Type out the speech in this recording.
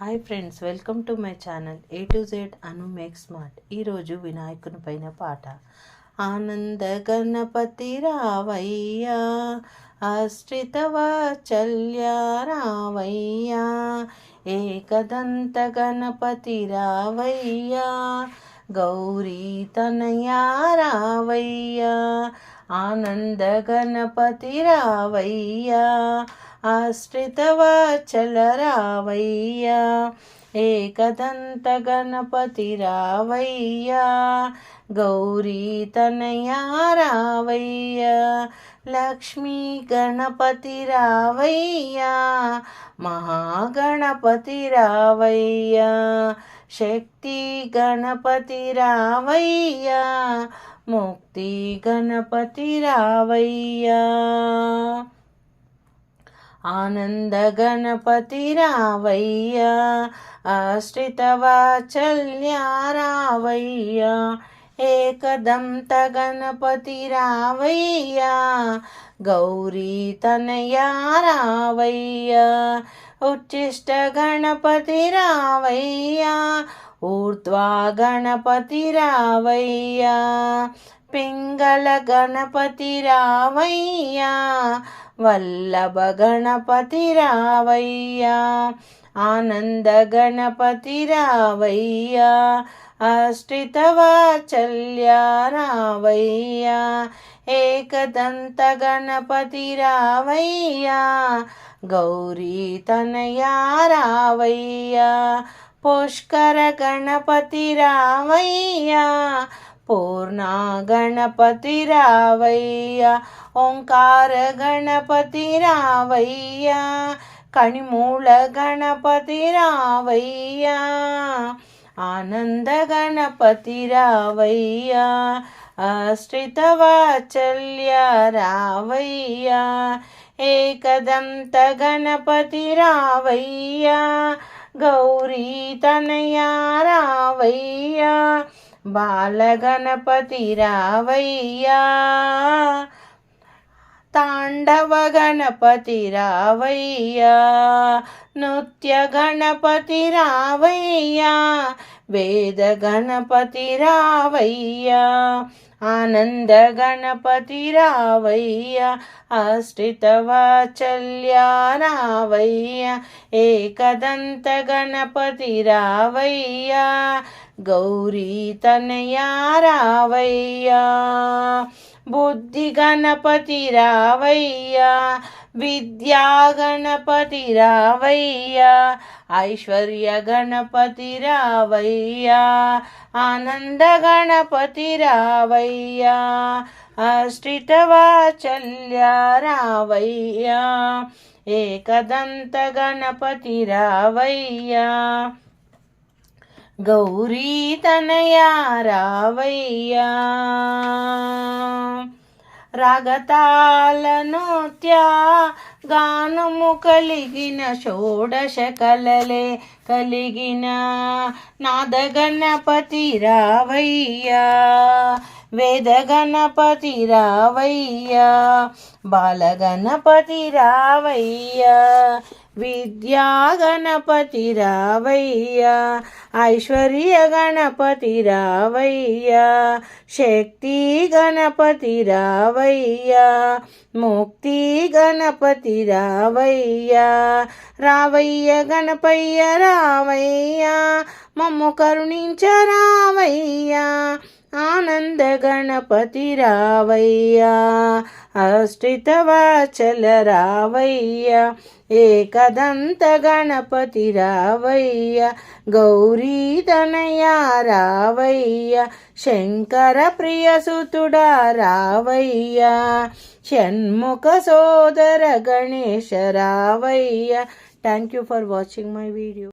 Hi friends welcome to my channel A to Z Anu make smart. ఈరోజు వినాయకుని పైన పాట. ఆనంద గణపతి రావయ్యా ఆశ్రిత వాచల్య రావయ్యా ఏకదంత గణపతి రావయ్యా గౌరీ తనయా రావయ్యా ఆనంద గణపతి రావయ్యా ఆశ్రితవాచలరావయ్యా ఏకదంత గణపతి రావయ్యా గౌరీ తనయా రావయ్యా లక్ష్మీ గణపతి రావయ్యా మహాగణపతి రావయ్యా శక్తి గణపతి రావయ్యా ముక్తి గణపతి రావయ్యా ఆనంద గణపతి రావయ్యా ఆశ్రిత వాచల్య రావయ్యా ఏకదంత గణపతి రావయ్యా గౌరీ తనయా రావయ్యా పింగళ గణపతి రావయ్యా వల్లభ గణపతి రావయ్యా ఆనంద గణపతి రావయ్యా అష్టిత రావయ్యా ఏకదంత గణపతి రావయ్యా గౌరీ తనయా రావయ్యా పుష్కర గణపతి రావయ్యా పూర్ణ గణపతి రావయ్య ఓంకార గణపతి రావయ్య కణిమూల గణపతి రావయ్య ఆనంద గణపతి రావయ్య ఆశ్రిత వాచల్య రావయ్య ఏకదంత గణపతి రావయ్య గౌరీ తనయా రావయ్యా బాలగణపతి రావయ్యా. తాండవ గణపతి రావయ్యా. నృత్య గణపతి రావయ్యా. వేద గణపతి రావయ్యా. ఆనంద గణపతి రావయ్యా. ఆశ్రిత వాచల్య రావయ్య. ఏకదంత గణపతి రావయ్యా. గౌరీ తనయా రావయ్యా. బుద్ధి గణపతి రావయ్యా. విద్యా గణపతి రావయ్యా. ఐశ్వర్య గణపతి రావయ్యా. ఆనంద గణపతి రావయ్యా. అష్టిటవాచల్య రావయ్యా. ఏకదంత గణపతి రావయ్యా. గౌరీ తనయా రావయ్యా. రాగతాల నృత్య గానము కలిగిన షోడశ కలలే కలిగిన నాదగణపతి రావయ్యా. వేద గణపతి రావయ్యా. బాలగణపతి రావయ్యా. విద్యా గణపతి రావయ్యా ఐశ్వర్య గణపతి రావయ్యా శక్తి గణపతి రావయ్యా ముక్తి గణపతి రావయ్యా రావయ్య గణపయ్య రావయ్యా మమ్ము కరుణించ రావయ్యా ఆనంద గణపతి రావయ్యా అష్టిత వాచల రావయ్యా ఏకదంత గణపతి రావయ్య గౌరీ తనయా రావయ్య శంకర ప్రియసుతుడా రావయ్య షణ్ముఖ సోదర గణేశ రావయ్య thank you for watching my video